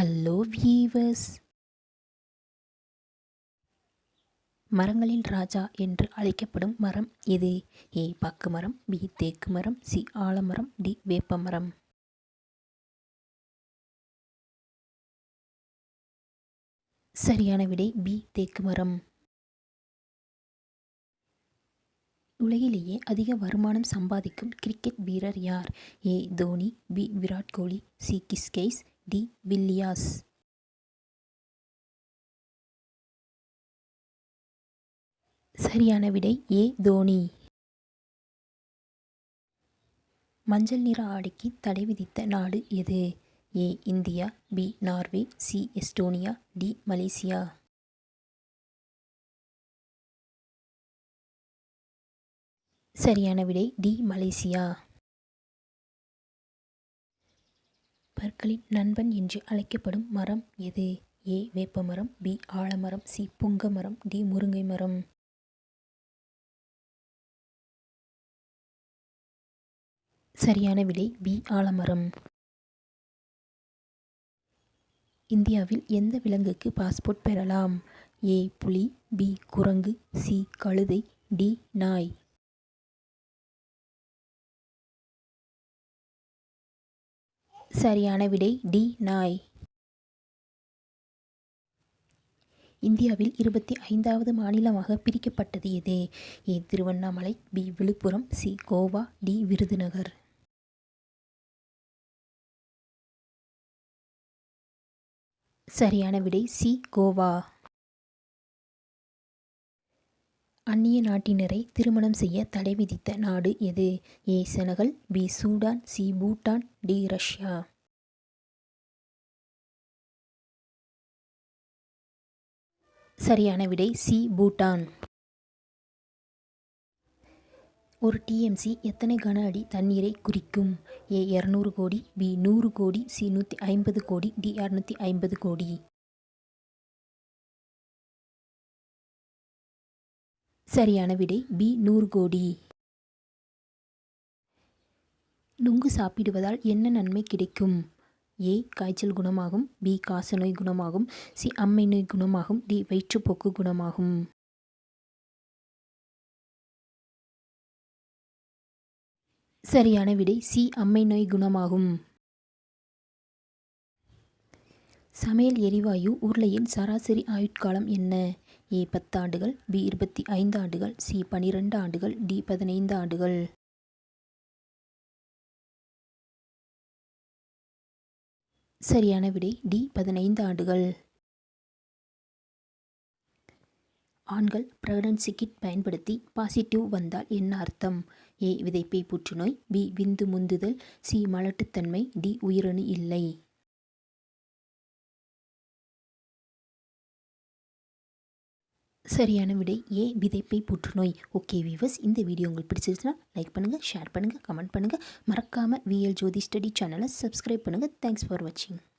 Hello viewers மரங்களின் ராஜா என்று அழைக்கப்படும் மரம் எது ஏ பாக்கு மரம் பி தேக்கு மரம் சி ஆலமரம் டி வேப்ப மரம். சரியான விடை பி தேக்கு மரம். உலகிலேயே அதிக வருமானம் சம்பாதிக்கும் கிரிக்கெட் வீரர் யார்? A Dhoni B Virat Kohli C கிஸ்கெய்ஸ் D வில்லியாஸ். சரியான விடை ஏ தோனி. மஞ்சள் நிற ஆடைக்கு தடை விதித்த நாடு எது? A India B Norway C Estonia D Malaysia. சரியான விடை டி மலேசியா. பற்களின் நண்பன் என்று அழைக்கப்படும் மரம் எது? ஏ. வேப்பமரம் பி. ஆலமரம் சி. புங்க மரம் டி. முருங்கை மரம். சரியான விடை பி. ஆலமரம். இந்தியாவில் எந்த விலங்குக்கு பாஸ்போர்ட் பெறலாம்? ஏ. புலி பி. குரங்கு சி. கழுதை டி. நாய். சரியான விடை டி நாய். இந்தியாவில் இருபத்தி ஐந்தாவது மாநிலமாக பிரிக்கப்பட்டது எது? A Tiruvannamalai B Viluppuram C Goa D Virudhunagar. சரியான விடை சி கோவா. அந்நிய நாட்டினரை திருமணம் செய்ய தடை விதித்த நாடு எது? A Senegal B Sudan C Bhutan D Russia. சரியான விடை சி பூட்டான். ஒரு டிஎம்சி எத்தனை கன அடி தண்ணீரை குறிக்கும்? ஏ இரநூறு கோடி பி நூறு கோடி சி நூற்றி ஐம்பது கோடி டி இரநூத்தி ஐம்பது கோடி. சரியான விடை பி நூறு கோடி. நுங்கு சாப்பிடுவதால் என்ன நன்மை கிடைக்கும்? ஏ காய்ச்சல் குணமாகும். பி காசநோய் குணமாகும். சி அம்மை நோய் குணமாகும். டி வயிற்றுப்போக்கு குணமாகும். சரியான விடை சி அம்மை நோய் குணமாகும். சமையல் எரிவாயு உருளையின் சராசரி ஆயுட்காலம் என்ன? ஏ பத்து ஆண்டுகள் பி இருபத்தி ஐந்து ஆண்டுகள் சி பனிரெண்டு ஆண்டுகள் டி பதினைந்து ஆண்டுகள் சரியான விடை டி பதினைந்து ஆண்டுகள் ஆண்கள் பிரெக்னன்சி கிட் பயன்படுத்தி பாசிட்டிவ் வந்தால் என்ன அர்த்தம்? ஏ விதைப்பை புற்றுநோய் பி விந்து முந்துதல் சி மலட்டுத்தன்மை டி உயிரணு இல்லை. சரியான விடை ஏ விதைப்பை புற்றுநோய். ஓகே வீவர்ஸ் இந்த வீடியோ உங்களுக்கு பிடிச்சிருச்சுன்னா லைக் பண்ணுங்கள் ஷேர் பண்ணுங்கள் கமெண்ட் பண்ணுங்கள் மறக்காமல் விஎல் ஜோதி ஸ்டடி சேனலை சப்ஸ்கிரைப் பண்ணுங்கள் தேங்க்ஸ் ஃபார் வாட்சிங்